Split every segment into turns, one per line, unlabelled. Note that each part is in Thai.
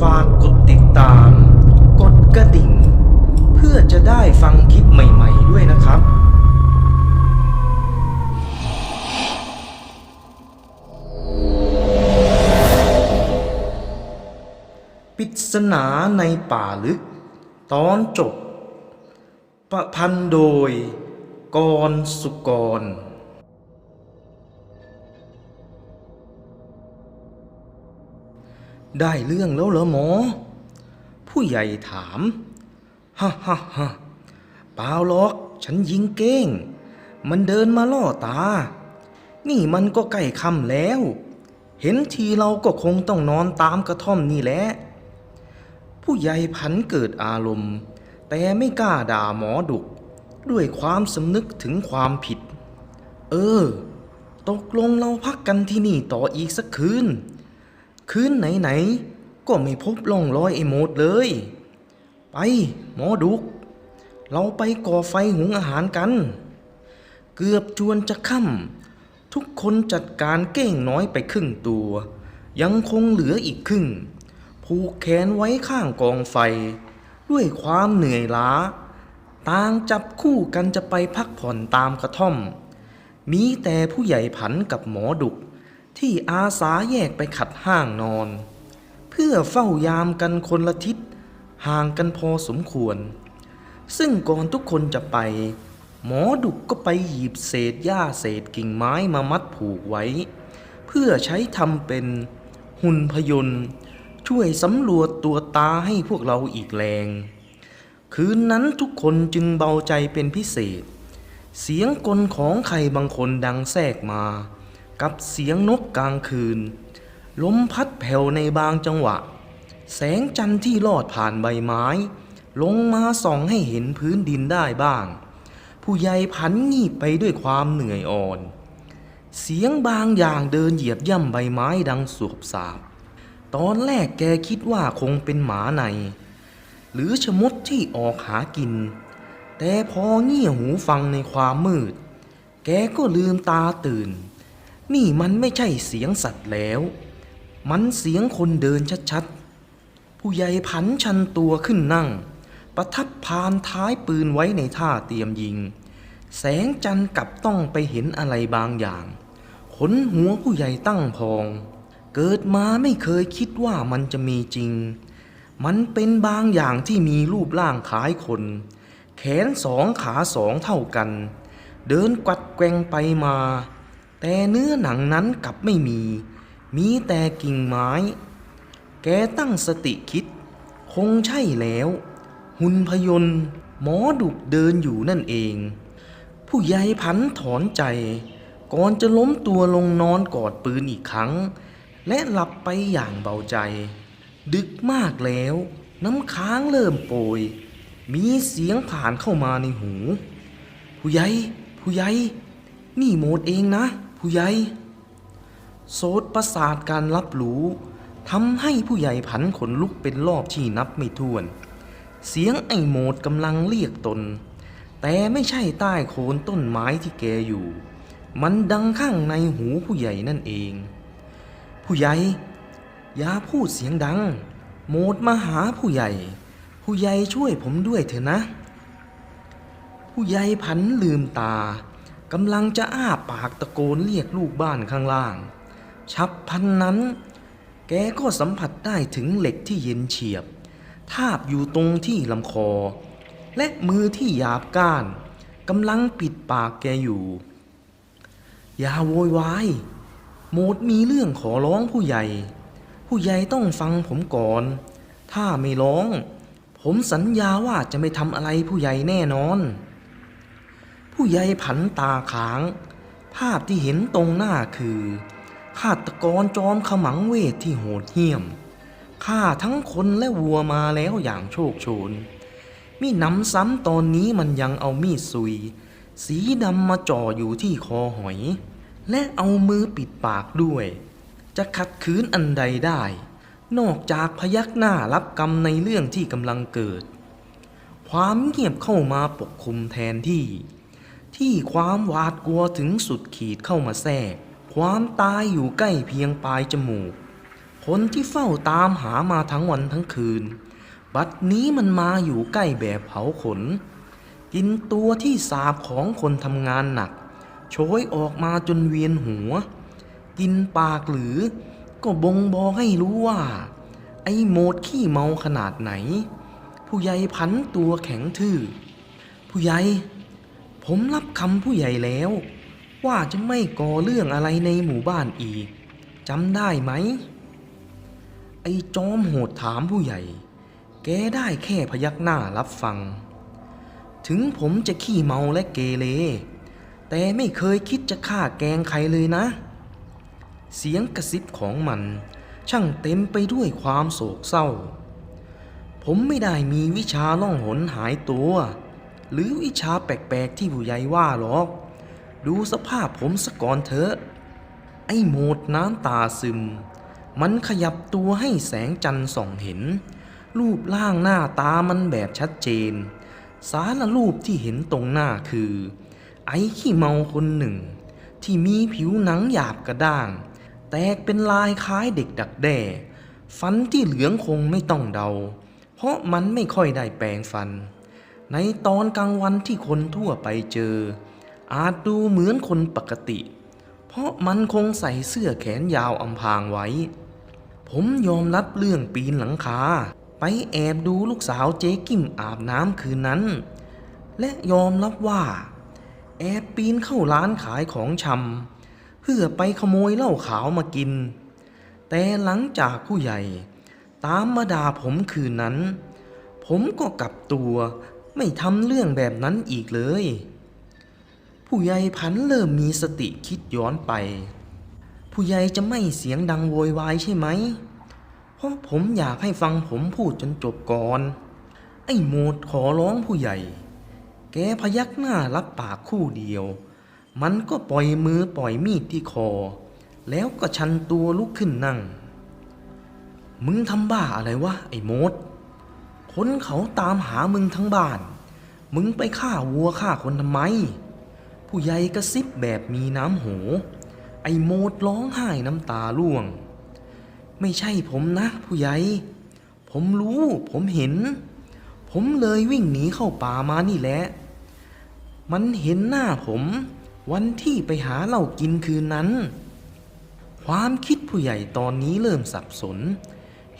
ฝากกดติดตาม กดกระดิ่ง เพื่อจะได้ฟังคลิปใหม่ ๆ ด้วยนะครับปริศนาในป่าลึก ตอนจบ ประพันธ์โดย กรสุกร ได้เรื่องแล้วเหรอหมอ ผู้ใหญ่ถาม ฮ่าฮ่าฮ่าเปล่าหรอก ฉันยิงเก้ง มันเดินมาล่อตา นี่มันก็ใกล้ค่ำแล้ว เห็นทีเราก็คงต้องนอนตามกระท่อมนี่แหละ ผู้ใหญ่พันเกิดอารมณ์ แต่ไม่กล้าด่าหมอดุก ด้วยความสำนึกถึงความผิด เออ ตกลงเราพักกันที่นี่ต่ออีกสักคืน คืนไหนๆก็ไม่พบร่องรอยไอ้โมดเลย ไป หมอดุก เราไปก่อไฟหุงอาหารกัน เกือบจวนจะค่ำทุกคนจัดการเก้งน้อยไปครึ่งตัว ยังคงเหลืออีกครึ่ง ผูกแขนไว้ข้างกองไฟ ด้วยความเหนื่อยล้าต่างจับคู่กันจะไปพักผ่อนตามกระท่อม มีแต่ผู้ใหญ่ผันกับหมอดุก ที่อาสาแยกไปขัดห้างนอน เพื่อเฝ้ายามกันคนละทิศห่างกันพอสมควร ซึ่งก่อนทุกคนจะไป หมอดุกก็ไปหยิบเศษหญ้าเศษกิ่งไม้มามัดผูกไว้ เพื่อใช้ทำเป็นหุ่นพยนต์ช่วยสำรวจตัวตาให้พวกเราอีกแรง คืนนั้นทุกคนจึงเบาใจเป็นพิเศษ เสียงกลของใครบางคนดังแทรกมา กับเสียงนกกลางคืน ลมพัดแผ่วในบางจังหวะ แสงจันทร์ที่ลอดผ่านใบไม้ ลงมาส่องให้เห็นพื้นดินได้บ้าง ผู้ใหญ่พันงีบไปด้วยความเหนื่อยอ่อน เสียงบางอย่างเดินเหยียบย่ำใบไม้ดังสวบสาบ ตอนแรกแกคิดว่าคงเป็นหมาใน หรือชะมดที่ออกหากิน แต่พอเงี่ยหูฟังในความมืด แกก็ลืมตาตื่น นี่มันไม่ใช่เสียงสัตว์แล้ว มันเสียงคนเดินชัดๆ ผู้ใหญ่ผันชันตัวขึ้นนั่ง ประทับพานท้ายปืนไว้ในท่าเตรียมยิง แสงจันทร์กลับต้องไปเห็นอะไรบางอย่างขนหัวผู้ใหญ่ตั้งพอง เกิดมาไม่เคยคิดว่ามันจะมีจริง มันเป็นบางอย่างที่มีรูปร่างคล้ายคน แขนสองขาสองเท่ากัน เดินกัดแกงไปมา แต่เนื้อหนังนั้นกลับไม่มี มีแต่กิ่งไม้ แกตั้งสติคิด คงใช่แล้ว หุ่นพยนต์หมอดุกเดินอยู่นั่นเอง ผู้ใหญ่พันถอนใจ ก่อนจะล้มตัวลงนอนกอดปืนอีกครั้ง และหลับไปอย่างเบาใจ ดึกมากแล้ว น้ำค้างเริ่มโปรยมีเสียงผ่านเข้ามาในหู ผู้ใหญ่ผู้ใหญ่นี่โมดเองนะ ผู้ใหญ่โสดประสาทการรับรู้ทำให้ผู้ใหญ่ผันขนลุกเป็นรอบที่นับไม่ถ้วน เสียงไอ้โมดกำลังเรียกตน แต่ไม่ใช่ใต้โคนต้นไม้ที่แกอยู่ มันดังข้างในหูผู้ใหญ่นั่นเอง ผู้ใหญ่ อย่าพูดเสียงดัง โหมดมาหาผู้ใหญ่ ผู้ใหญ่ช่วยผมด้วยเถอะนะ ผู้ใหญ่พันลืมตา กำลังจะอ้าปากตะโกนเรียกลูกบ้านข้างล่างฉับพันนั้น แกก็สัมผัสได้ถึงเหล็กที่เย็นเฉียบ ทาบอยู่ตรงที่ลำคอ และมือที่หยาบก้านกำลังปิดปากแกอยู่ อย่าโวยวายโมดมีเรื่องขอร้องผู้ใหญ่ ผู้ใหญ่ต้องฟังผมก่อน ถ้าไม่ร้อง ผมสัญญาว่าจะไม่ทำอะไรผู้ใหญ่แน่นอน ผู้ใหญ่ผันตาค้าง ภาพที่เห็นตรงหน้าคือฆาตกรจอมขมังเวทที่โหดเหี้ยมฆ่าทั้งคนและวัวมาแล้วอย่างโชคโชนมิหนำซ้ำตอนนี้มันยังเอามีดซุย สีดำมาจ่ออยู่ที่คอหอย และเอามือปิดปากด้วย จะขัดขืนอันใดได้ นอกจากพยักหน้ารับกรรมในเรื่องที่กำลังเกิด ความเงียบเข้ามาปกคลุมแทนที่ ที่ความหวาดกลัวถึงสุดขีดเข้ามาแทรก ความตายอยู่ใกล้เพียงปลายจมูก คนที่เฝ้าตามหามาทั้งวันทั้งคืน บัดนี้มันมาอยู่ใกล้แบบเผาขน กินตัวที่สาบของคนทำงานหนัก โชยออกมาจนเวียนหัว กินปากหรือก็บ่งบอกให้รู้ว่า ไอ้โมดขี้เมาขนาดไหน ผู้ใหญ่พันตัวแข็งทื่อ ผู้ใหญ่ ผมรับคำผู้ใหญ่แล้ว ว่าจะไม่ก่อเรื่องอะไรในหมู่บ้านอีกจำได้ไหม ไอ้จอมโหดถามผู้ใหญ่ แกได้แค่พยักหน้ารับฟัง ถึงผมจะขี้เมาและเกเรแต่ไม่เคยคิดจะฆ่าแกงใครเลยนะ เสียงกระซิบของมัน ช่างเต็มไปด้วยความโศกเศร้า ผมไม่ได้มีวิชาล่องหนหายตัว หรือวิชาแปลกๆที่ผู้ใหญ่ว่าหรอก ดูสภาพผมสะก่อนเถอะ ไอ้โหมดน้ำตาซึม มันขยับตัวให้แสงจันทร์ส่องเห็น รูปร่างหน้าตามันแบบชัดเจน สารรูปที่เห็นตรงหน้าคือ ไอ้ขี้เมาคนหนึ่ง ที่มีผิวหนังหยาบกระด้าง แตกเป็นลายคล้ายเด็กดักแด้ฟันที่เหลืองคงไม่ต้องเดา เพราะมันไม่ค่อยได้แปรงฟัน ในตอนกลางวันที่คนทั่วไปเจอ อาจดูเหมือนคนปกติ เพราะมันคงใส่เสื้อแขนยาวอำพรางไว้ ผมยอมรับเรื่องปีนหลังคา ไปแอบดูลูกสาวเจ๊กิมอาบน้ำคืนนั้น และยอมรับว่า แอบปีนเข้าร้านขายของชำเพื่อไปขโมยเหล้าขาวมากิน แต่หลังจากผู้ใหญ่ ตามมาด่าผมคืนนั้น ผมก็กลับตัว ไม่ทำเรื่องแบบนั้นอีกเลย ผู้ใหญ่พันเริ่มมีสติคิดย้อนไป ผู้ใหญ่จะไม่เสียงดังโวยวายใช่ไหม เพราะผมอยากให้ฟังผมพูดจนจบก่อน ไอ้โมดขอร้องผู้ใหญ่ แกพยักหน้ารับปากคู่เดียว มันก็ปล่อยมือปล่อยมีดที่คอ แล้วก็ชันตัวลุกขึ้นนั่ง มึงทำบ้าอะไรวะไอ้โมด คนเขาตามหามึงทั้งบ้าน มึงไปฆ่าวัวฆ่าคนทำไม ผู้ใหญ่กระซิบแบบมีน้ำโหไอ้โมดร้องไห้น้ำตาร่วง ไม่ใช่ผมนะ ผู้ใหญ่ ผมรู้ผมเห็น ผมเลยวิ่งหนีเข้าป่ามานี่แหละ มันเห็นหน้าผมวันที่ไปหาเหล้ากินคืนนั้น ความคิดผู้ใหญ่ตอนนี้เริ่มสับสน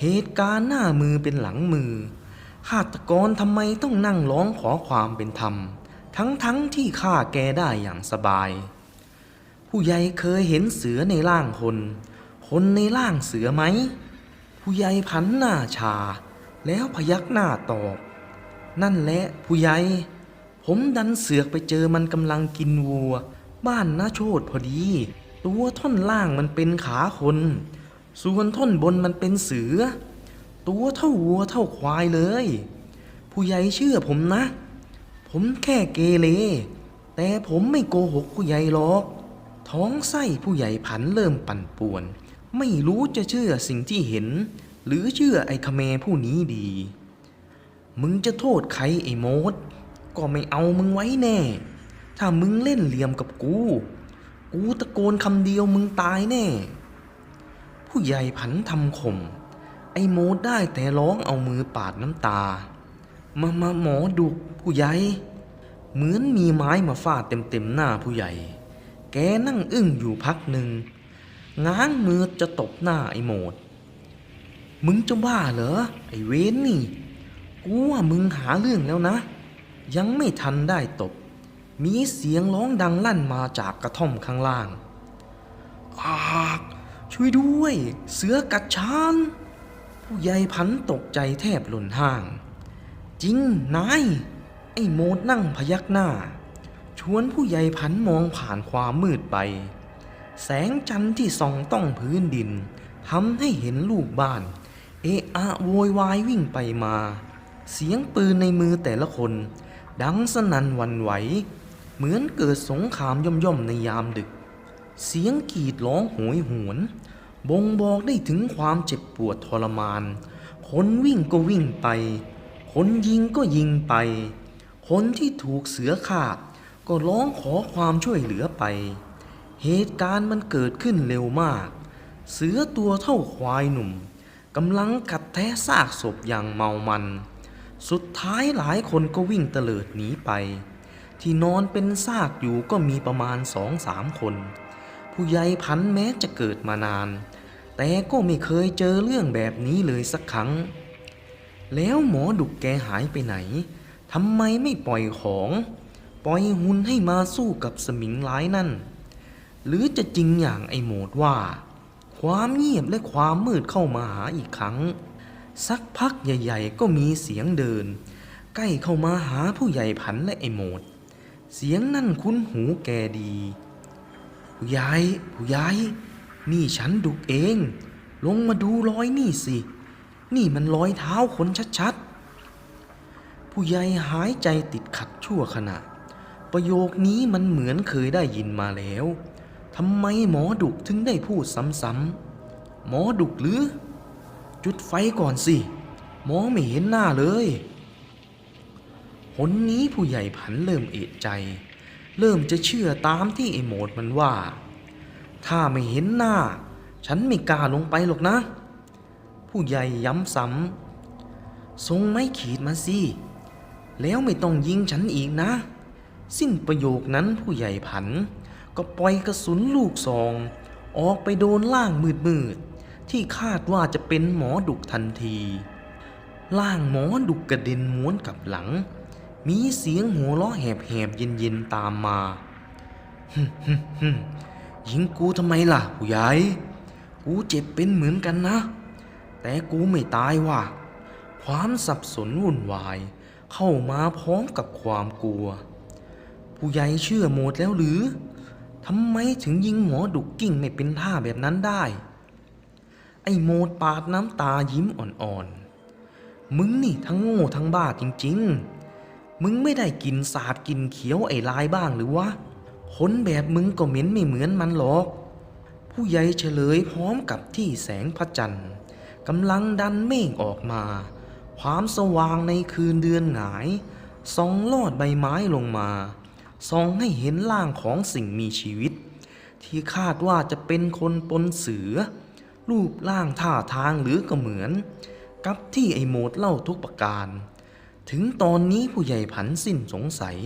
เหตุการณ์หน้ามือเป็นหลังมือ ฆาตกรทำไมต้องนั่งร้องขอความเป็นธรรม ทั้งๆทที่ฆ่าแกได้อย่างสบาย ผู้ใหญ่เคยเห็นเสือในร่างคน คนในร่างเสือไหม ผู้ใหญ่พันหน้าชา แล้วพยักหน้าตอบ นั่นแหละผู้ใหญ่ ผมดันเสือกไปเจอมันกำลังกินวัว บ้านนาโชดพอดี ตัวท่อนล่างมันเป็นขาคน ส่วนท่อนบนมันเป็นเสือ ตัวเท่าวัวเท่าควายเลย ผู้ใหญ่เชื่อผมนะ ผมแค่เกเรแต่ผมไม่โกหกผู้ใหญ่หรอก ท้องไส้ผู้ใหญ่ผันเริ่มปั่นป่วน ไม่รู้จะเชื่อสิ่งที่เห็น หรือเชื่อไอ้คเมผู้นี้ดี มึงจะโทษใครไอ้โมด ก็ไม่เอามึงไว้แน่ ถ้ามึงเล่นเหลี่ยมกับกู กูตะโกนคำเดียวมึงตายแน่ ผู้ใหญ่ผันทำข่ม ไอ้โมดได้แต่ร้องเอามือปาดน้ำตา มามาหมอดุผู้ใหญ่ เหมือนมีไม้มาฟาดเต็มๆหน้าผู้ใหญ่ แกนั่งอึ้งอยู่พักหนึ่ง ง้างมือจะตบหน้าไอ้โมด มึงจะบ้าเหรอ ไอ้เว้นนี่ กูว่ามึงหาเรื่องแล้วนะ ยังไม่ทันได้ตบ มีเสียงร้องดังลั่นมาจากกระท่อมข้างล่าง อาก ช่วยด้วย เสือกัดชาน ผู้ใหญ่พันตกใจแทบหล่นห้าง จริงนาย ไอ้โมดนั่งพยักหน้า ชวนผู้ใหญ่พันมองผ่านความมืดไป แสงจันทร์ที่ส่องต้องพื้นดินทำให้เห็นลูกบ้าน เอะอะโวยวายวิ่งไปมา เสียงปืนในมือแต่ละคน ดังสนั่นวันไหว เหมือนเกิดสงครามย่อมๆในยามดึก เสียงกรีดร้องโหยหวน บ่งบอกได้ถึงความเจ็บปวดทรมาน คนวิ่งก็วิ่งไป คนยิงก็ยิงไป คนที่ถูกเสือขาบก็ร้องขอความช่วยเหลือไป เหตุการณ์มันเกิดขึ้นเร็วมาก เสือตัวเท่าควายหนุ่มกำลังกัดแทะซากศพอย่างเมามัน สุดท้ายหลายคนก็วิ่งเตลิดหนีไป ที่นอนเป็นซากอยู่ก็มีประมาณสองสามคน ผู้ใหญ่พันแม้จะเกิดมานาน แต่ก็ไม่เคยเจอเรื่องแบบนี้เลยสักครั้ง แล้วหมอดุกแกหายไปไหนทำไมไม่ปล่อยของ ปล่อยหุ่นให้มาสู้กับสมิงร้ายนั่น หรือจะจริงอย่างไอโหมดว่า ความเงียบและความมืดเข้ามาหาอีกครั้ง สักพักใหญ่ๆ ก็มีเสียงเดิน ใกล้เข้ามาหาผู้ใหญ่ผันและไอโหมด เสียงนั่นคุ้นหูแกดี ผู้ใหญ่ผู้ใหญ่นี่ฉันดุกเอง ลงมาดูรอยนี่สิ นี่มันรอยเท้าคนชัดๆ ผู้ใหญ่หายใจติดขัดชั่วขณะ ประโยคนี้มันเหมือนเคยได้ยินมาแล้วทำไมหมอดุกถึงได้พูดซ้ำๆหมอดุกหรือ จุดไฟก่อนสิ หมอไม่เห็นหน้าเลยหนนี้ผู้ใหญ่ผันเริ่มเอะใจ เริ่มจะเชื่อตามที่ไอ้โหมดมันว่า ถ้าไม่เห็นหน้า ฉันไม่กล้าลงไปหรอกนะ ผู้ใหญ่ย้ำซ้ำทรงไม้ขีดมาสิ แล้วไม่ต้องยิงฉันอีกนะ สิ้นประโยคนั้นผู้ใหญ่ผัน ก็ปล่อยกระสุนลูกซอง ออกไปโดนล่างมืดๆที่คาดว่าจะเป็นหมอดุกทันที ล่างหมอดุกกระเด็นม้วนกลับหลัง มีเสียงหัวเราะแหบๆเย็นๆตามมาฮึมฮึมฮึมยิงกูทำไมล่ะ ผู้ใหญ่ กูเจ็บเป็นเหมือนกันนะ แต่กูไม่ตายว่ะ ความสับสนวุ่นวาย เข้ามาพร้อมกับความกลัว ผู้ใหญ่เชื่อโหมดแล้วหรือทำไมถึงยิงหมอดุกกิ้งไม่เป็นท่าแบบนั้นได้ ไอ้โมดปาดน้ำตายิ้มอ่อนๆ มึงนี่ทั้งโง่ทั้งบ้าจริง ๆ มึงไม่ได้กินสาดกินเขียวไอ้ลายบ้างหรือวะคนแบบมึงก็เหม็นไม่เหมือนมันหรอก ผู้ใหญ่เฉลยพร้อมกับที่แสงพระจันทร์กำลังดันเมฆออกมา ความสว่างในคืนเดือนหงายส่องลอดใบไม้ลงมาส่องให้เห็นร่างของสิ่งมีชีวิต ที่คาดว่าจะเป็นคนปนเสือ รูปร่างท่าทางหรือก็เหมือน กับที่ไอโมดเล่าทุกประการ ถึงตอนนี้ผู้ใหญ่ผันสิ้นสงสัย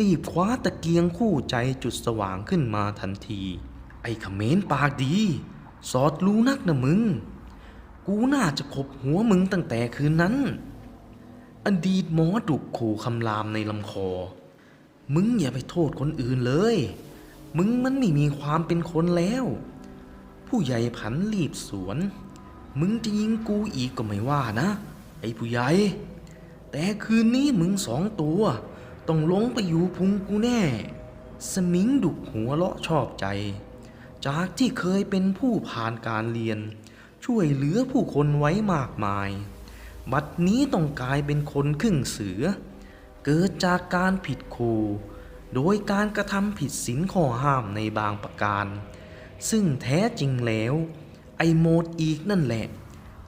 รีบคว้าตะเกียงคู่ใจจุดสว่างขึ้นมาทันที ไอ้เขมรปากดี สอดรู้นักนะมึง กูน่าจะขบหัวมึงตั้งแต่คืนนั้น อดีตหมอดุกขู่คำรามในลำคอ มึงอย่าไปโทษคนอื่นเลย มึงมันไม่มีความเป็นคนแล้ว ผู้ใหญ่ผันรีบสวน มึงจะยิงกูอีกก็ไม่ว่านะ ไอ้ผู้ใหญ่ แต่คืนนี้มึงสองตัว ต้องลงไปอยู่พุงกูแน่ สมิงดุหัวเลาะชอบใจ จากที่เคยเป็นผู้ผ่านการเรียน ช่วยเหลือผู้คนไว้มากมาย บัดนี้ต้องกลายเป็นคนครึ่งเสือ เกิดจากการผิดครูโดยการกระทำผิดศีลข้อห้ามในบางประการ ซึ่งแท้จริงแล้ว ไอโมดอีกนั่นแหละ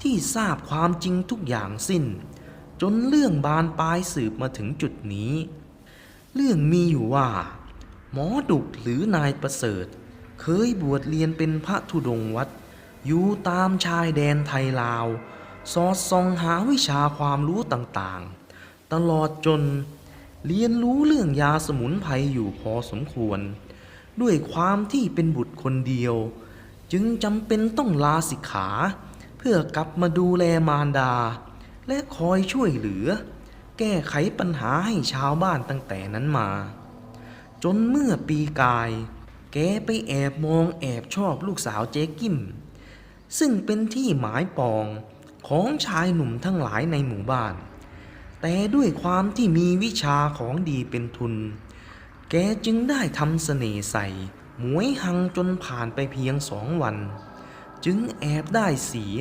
ที่ทราบความจริงทุกอย่างสิ้น จนเรื่องบานปลายสืบมาถึงจุดนี้ เรื่องมีอยู่ว่า หมอดุกหรือนายประเสริฐ เคยบวชเรียนเป็นพระธุดงค์วัด อยู่ตามชายแดนไทยลาว สอดส่องหาวิชาความรู้ต่างๆ ตลอดจนเรียนรู้เรื่องยาสมุนไพรอยู่พอสมควร ด้วยความที่เป็นบุตรคนเดียว จึงจำเป็นต้องลาสิกขา เพื่อกลับมาดูแลมารดา และคอยช่วยเหลือ แก้ไขปัญหาให้ชาวบ้านตั้งแต่นั้นมา จนเมื่อปีกาย แกไปแอบมองแอบชอบลูกสาวเจ๊กิม ซึ่งเป็นที่หมายปองของชายหนุ่มทั้งหลายในหมู่บ้าน แต่ด้วยความที่มีวิชาของดีเป็นทุน แกจึงได้ทำเสน่ห์ใส่ หมวยหังจนผ่านไปเพียงสองวัน จึงแอบได้เสีย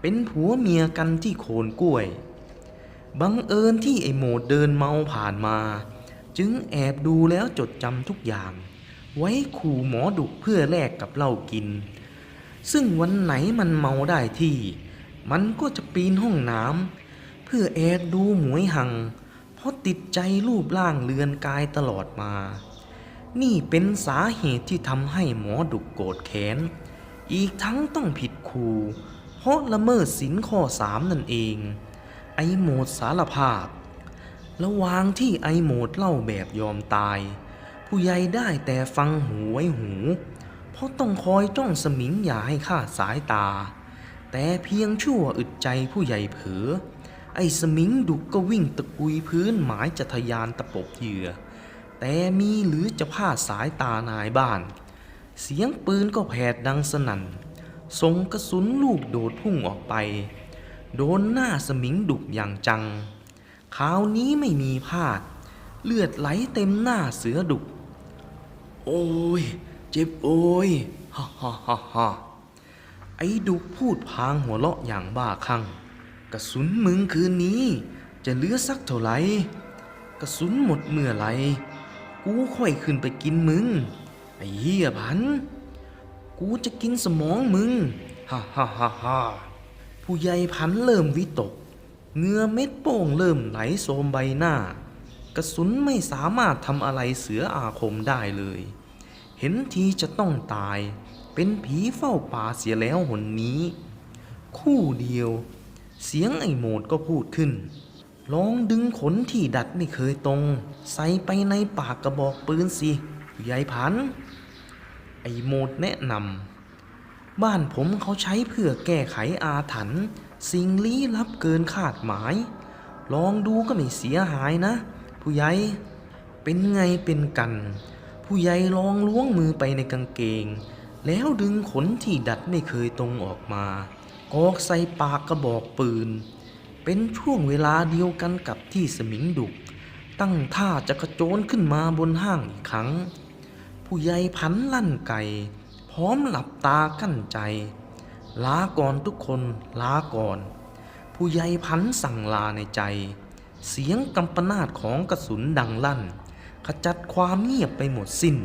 เป็นผัวเมียกันที่โคนกล้วย บังเอิญที่ไอโหมดเดินเมาผ่านมา จึงแอบดูแล้วจดจำทุกอย่าง ไว้ขู่หมอดุกเพื่อแลกกับเหล้ากิน ซึ่งวันไหนมันเมาได้ที่ มันก็จะปีนห้องน้ำเพื่อแอบดูหมวยหัง เพราะติดใจรูปร่างเลือนกายตลอดมา นี่เป็นสาเหตุที่ทำให้หมอดุกโกรธแค้น อีกทั้งต้องผิดครู เพราะละเมิดศีลข้อสามนั่นเอง ไอโหมดสารภาพ ระหว่างที่ไอโหมดเล่าแบบยอมตาย ผู้ใหญ่ได้แต่ฟังหูไว้หู เพราะต้องคอยจ้องสมิงอย่าให้คลาสายตา แต่เพียงชั่วอึดใจผู้ใหญ่เผลอไอ้สมิงดุกก็วิ่งตะกุยพื้นหมายจะทยานตะปบเหยื่อ แต่มีหรือจะพลาดสายตานายบ้าน เสียงปืนก็แผดดังสนั่น ส่งกระสุนลูกโดดพุ่งออกไป โดนหน้าสมิงดุกอย่างจังคราวนี้ไม่มีพลาด เลือดไหลเต็มหน้าเสือดุกโอ้ย เจ็บโอ้ยฮ่าฮ่าฮ่าฮ่าไอ้ดุกพูดพางหัวเราะอย่างบ้าคลั่งกระสุนมึงคืนนี้ จะเหลือสักเท่าไหร่กระสุนหมดเมื่อไหรกูค่อยขึ้นไปกินมึง ไอ้เหี้ยพัน กูจะกินสมองมึง ฮ่าฮ่าฮ่าฮ่าผู้ใหญ่พันเริ่มวิตกเหงือเม็ดโป้งเริ่มไหลโสมใบหน้า กระสุนไม่สามารถทำอะไรเสืออาคมได้เลย เห็นทีจะต้องตาย เป็นผีเฝ้าป่าเสียแล้วหนนี้ คู่เดียว เสียงไอ้โหมดก็พูดขึ้นลองดึงขนที่ดัดไม่เคยตรง ใส่ไปในปากกระบอกปืนสิ ผู้ใหญ่พัน ไอ้โมดแนะนำบ้านผมเขาใช้เพื่อแก้ไขอาถรรพ์สิ่งลี้ลับเกินคาดหมาย ลองดูก็ไม่เสียหายนะ ผู้ใหญ่เป็นไงเป็นกัน ผู้ใหญ่ลองล้วงมือไปในกางเกง แล้วดึงขนที่ดัดไม่เคยตรงออกมากอกใส่ปากกระบอกปืน เป็นช่วงเวลาเดียวกันกับที่สมิงดุก ตั้งท่าจะกระโจนขึ้นมาบนห้างอีกครั้ง ผู้ใหญ่พันลั่นไก่พร้อมหลับตากั้นใจ ลาก่อนทุกคนลาก่อน ผู้ใหญ่พันสั่งลาในใจ เสียงกำปนาตของกระสุนดังลั่น ขจัดความเงียบไปหมดสิ้น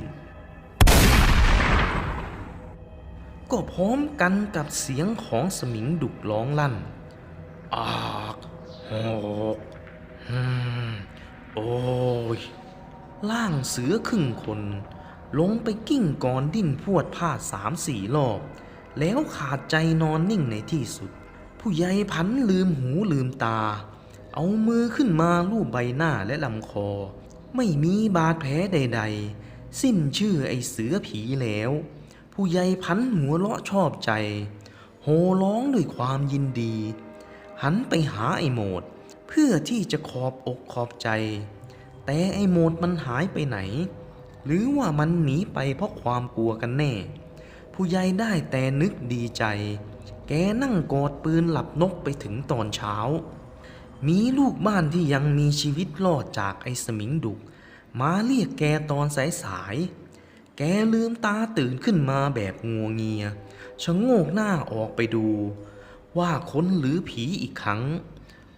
ก็พร้อมกันกับเสียงของสมิงดุกร้องลั่น อากหกฮึมโอ้ย ล่างเสือครึ่งคน ลงไปกิ้งก่อนดิ้นพวดพลาดสามสี่รอบ แล้วขาดใจนอนนิ่งในที่สุด ผู้ใหญ่พันลืมหูลืมตา เอามือขึ้นมาลูบใบหน้าและลำคอ ไม่มีบาดแผลใด ๆ สิ้นชื่อไอเสือผีแล้ว ผู้ใหญ่พันหัวเราะชอบใจ โหร้องด้วยความยินดี หันไปหาไอโหมด เพื่อที่จะขอบอกขอบใจ แต่ไอโหมดมันหายไปไหน หรือว่ามันหนีไปเพราะความกลัวกันแน่ ผู้ใหญ่ได้แต่นึกดีใจ แกนั่งกอดปืนหลับนกไปถึงตอนเช้า มีลูกบ้านที่ยังมีชีวิตรอดจากไอ้สมิงดุก มาเรียกแกตอนสายสายแกลืมตาตื่นขึ้นมาแบบงัวเงียชะโงกหน้าออกไปดู ว่าคนหรือผีอีกครั้ง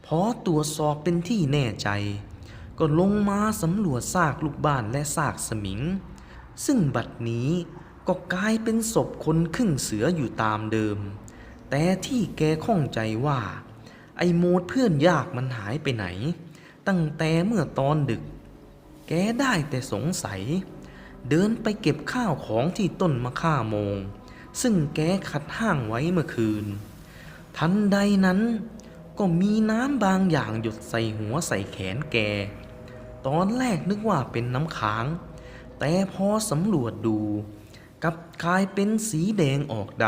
พอตรวจสอบเป็นที่แน่ใจ ก็ลงมาสำรวจซากลูกบ้านและซากสมิง ซึ่งบัดนี้ก็กลายเป็นศพคนครึ่งเสืออยู่ตามเดิม แต่ที่แกข้องใจว่า ไอ้โมดเพื่อนยากมันหายไปไหน ตั้งแต่เมื่อตอนดึก แกได้แต่สงสัย เดินไปเก็บข้าวของที่ต้นมะข่าโมง ซึ่งแกขัดห้างไว้เมื่อคืน ทันใดนั้นก็มีน้ำบางอย่างหยดใส่หัวใส่แขนแก ตอนแรกนึกว่าเป็นน้ำค้าง แต่พอสำรวจดูกับกลายเป็นสีแดงออกด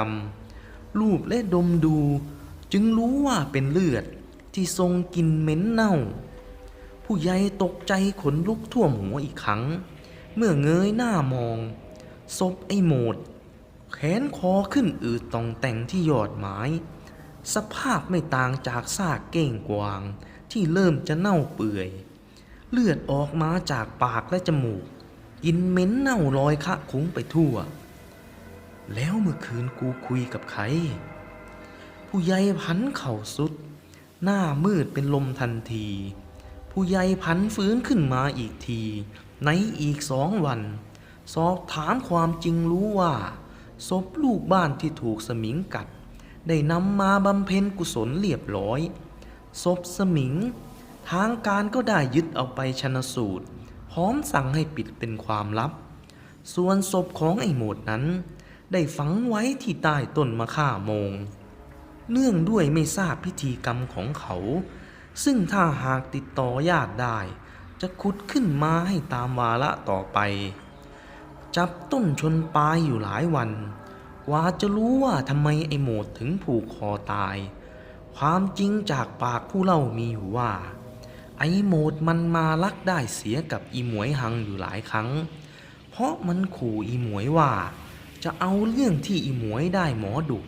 ำรูปและดมดู จึงรู้ว่าเป็นเลือดที่ทรงกลิ่นเหม็นเน่า ผู้ใหญ่ตกใจขนลุกท่วมหัวอีกครั้ง เมื่อเงยหน้ามองศพไอ้โหมด แขนคอขึ้นอืดตองแต่งที่ยอดไม้สภาพไม่ต่างจากซากเก้งกวางที่เริ่มจะเน่าเปื่อย เลือดออกมาจากปากและจมูกกินเหม็นเน่าลอยคะคุ้งไปทั่ว แล้วเมื่อคืนกูคุยกับใคร ผู้ใหญ่พันเข่าสุด หน้ามืดเป็นลมทันที ผู้ใหญ่พันฟื้นขึ้นมาอีกที ในอีกสองวัน สอบถามความจริงรู้ว่าศพลูกบ้านที่ถูกสมิงกัด ได้นำมาบำเพ็ญกุศลเรียบร้อยศพสมิง ทางการก็ได้ยึดเอาไปชนสูตร พร้อมสั่งให้ปิดเป็นความลับ ส่วนศพของไอ้โหมดนั้น ได้ฝังไว้ที่ใต้ต้นมะข่าโมง เนื่องด้วยไม่ทราบพิธีกรรมของเขา ซึ่งถ้าหากติดต่อญาติได้ จะขุดขึ้นมาให้ตามวาระต่อไป จับต้นชนปลายอยู่หลายวันกว่าจะรู้ว่าทำไมไอ้โหมดถึงผูกคอตาย ความจริงจากปากผู้เล่ามีอยู่ว่า ไอ้โหมดมันมาลักได้เสียกับอีหมวยหังอยู่หลายครั้ง เพราะมันขู่อีหมวยว่า จะเอาเรื่องที่อีหมวยได้หมอดุ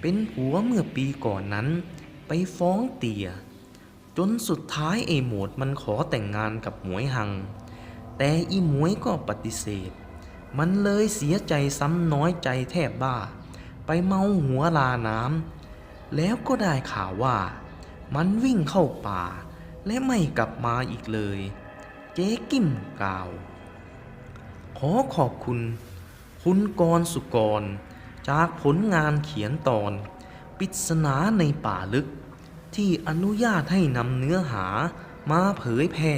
เป็นผัวเมื่อปีก่อนนั้น ไปฟ้องเตี่ย จนสุดท้ายไอ้โหมดมันขอแต่งงานกับหมวยหัง แต่อีหมวยก็ปฏิเสธ มันเลยเสียใจซ้ำน้อยใจแทบบ้า ไปเมาหัวลาน้ำแล้วก็ได้ข่าวว่า มันวิ่งเข้าป่า และไม่กลับมาอีกเลย เจ๊กิมกล่าว ขอขอบคุณ คุณกรสุกร จากผลงานเขียนตอนปริศนาในป่าลึก ที่อนุญาตให้นำเนื้อหามาเผยแพร่